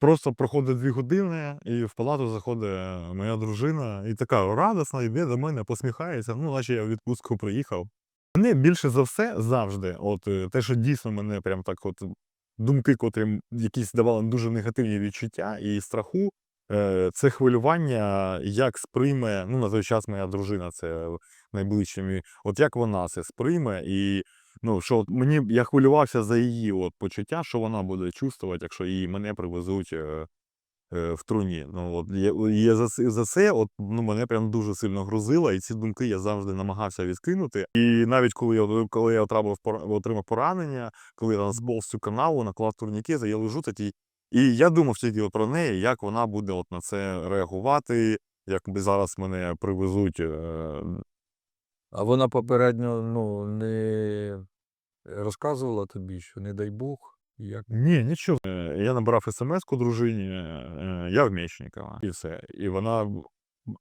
Просто проходить дві години, і в палату заходить моя дружина, і така радісна, йде до мене, посміхається, ну, наче я в відпустку приїхав. Мене більше за все завжди, от е, те, що дійсно мене прям так, от думки, котрі якісь давали дуже негативні відчуття і страху, е, це хвилювання, як сприйме, ну, на той час моя дружина, це найближче мій, от як вона це сприйме, і ну, що мені я хвилювався за її от почуття, що вона буде чувствувати, якщо її мене привезуть е, е, в труні. Ну, от, є, є за, за це от, ну, мене прям дуже сильно грузило, і ці думки я завжди намагався відкинути. І навіть коли я, коли я отримав, отримав поранення, коли я сповз цю канаву, наклав турнікети, я лежу такий. І я думав тільки про неї, як вона буде от на це реагувати, як зараз мене привезуть. Е, А вона попередньо ну, не розказувала тобі, що не дай Бог, як. Ні, нічого. Е, Я набрав смс-ку дружині, е, я в Мечникова, і все. І вона.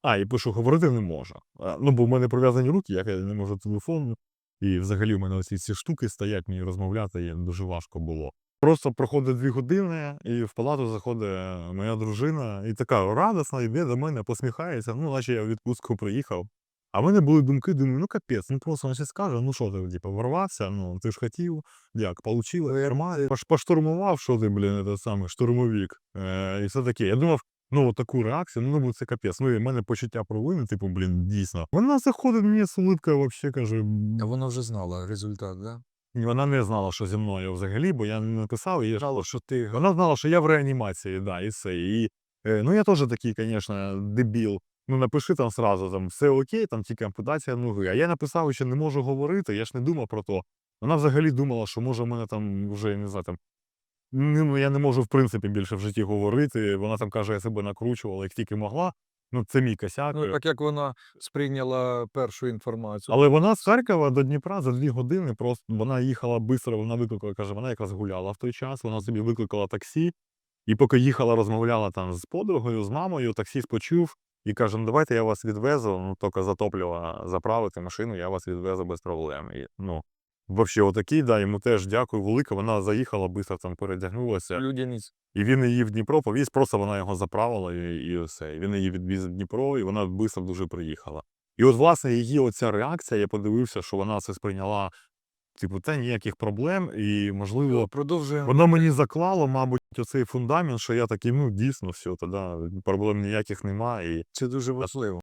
А, і пишу, говорити не можу. Ну, бо в мене прив'язані руки, як я не можу телефон. І взагалі в мене оці ці штуки стоять, мені розмовляти дуже важко було. Просто проходить дві години, і в палату заходить моя дружина, і така радісна, йде до мене, посміхається, ну, наче я в відпустку приїхав. А в мене були думки, думаю, ну капець, ну просто вона скаже, ну що ти, типу, ворвався, ну ти ж хотів, як, получилось, нормально. Поштурмував, що ти, блін, це саме, штурмовик. Е, і все таке. Я думав, ну от таку реакцію, ну, ну це капець. Ну і в мене почуття провини, типу, блін, дійсно. Вона заходить мені з улыбкою, взагалі каже, А вона вже знала результат, да? і вона не знала, що зі мною взагалі, бо я не написав їй. Знала, що ти Вона знала, що я в реанімації, да, і все. І, е, ну, я теж такий, звісно, дебіл. Ну, напиши там сразу, там, все окей, там тільки ампутація ноги. А я написав, що не можу говорити, я ж не думав про то. Вона взагалі думала, що може в мене там вже, не знаю, там. Ну, я не можу, в принципі, більше в житті говорити. Вона там каже, я себе накручувала, як тільки могла. Ну, це мій косяк. Ну, так як вона сприйняла першу інформацію. Але вона з Харкова до Дніпра за дві години просто вона їхала швидко, вона викликала, каже, вона якраз гуляла в той час, вона собі викликала таксі, і поки їхала, розмовляла там з подругою, з мамою, таксіст почув і каже: ну давайте я вас відвезу, ну тільки за топливо заправити машину, я вас відвезу без проблем. І, ну, взагалі, отакий, да, йому теж дякую велике. Вона заїхала, швидко там передягнулася. Людяність. І він її в Дніпро повіз, просто вона його заправила і, і все. І він її відвіз в Дніпро, і вона швидко дуже приїхала. І от, власне, її оця реакція, я подивився, що вона це сприйняла, типу, та ніяких проблем, і, можливо, Продовжуємо. воно мені заклало, мабуть, оцей фундамент, що я такий, ну, дійсно, все, тоді проблем ніяких немає. І Це дуже важливо.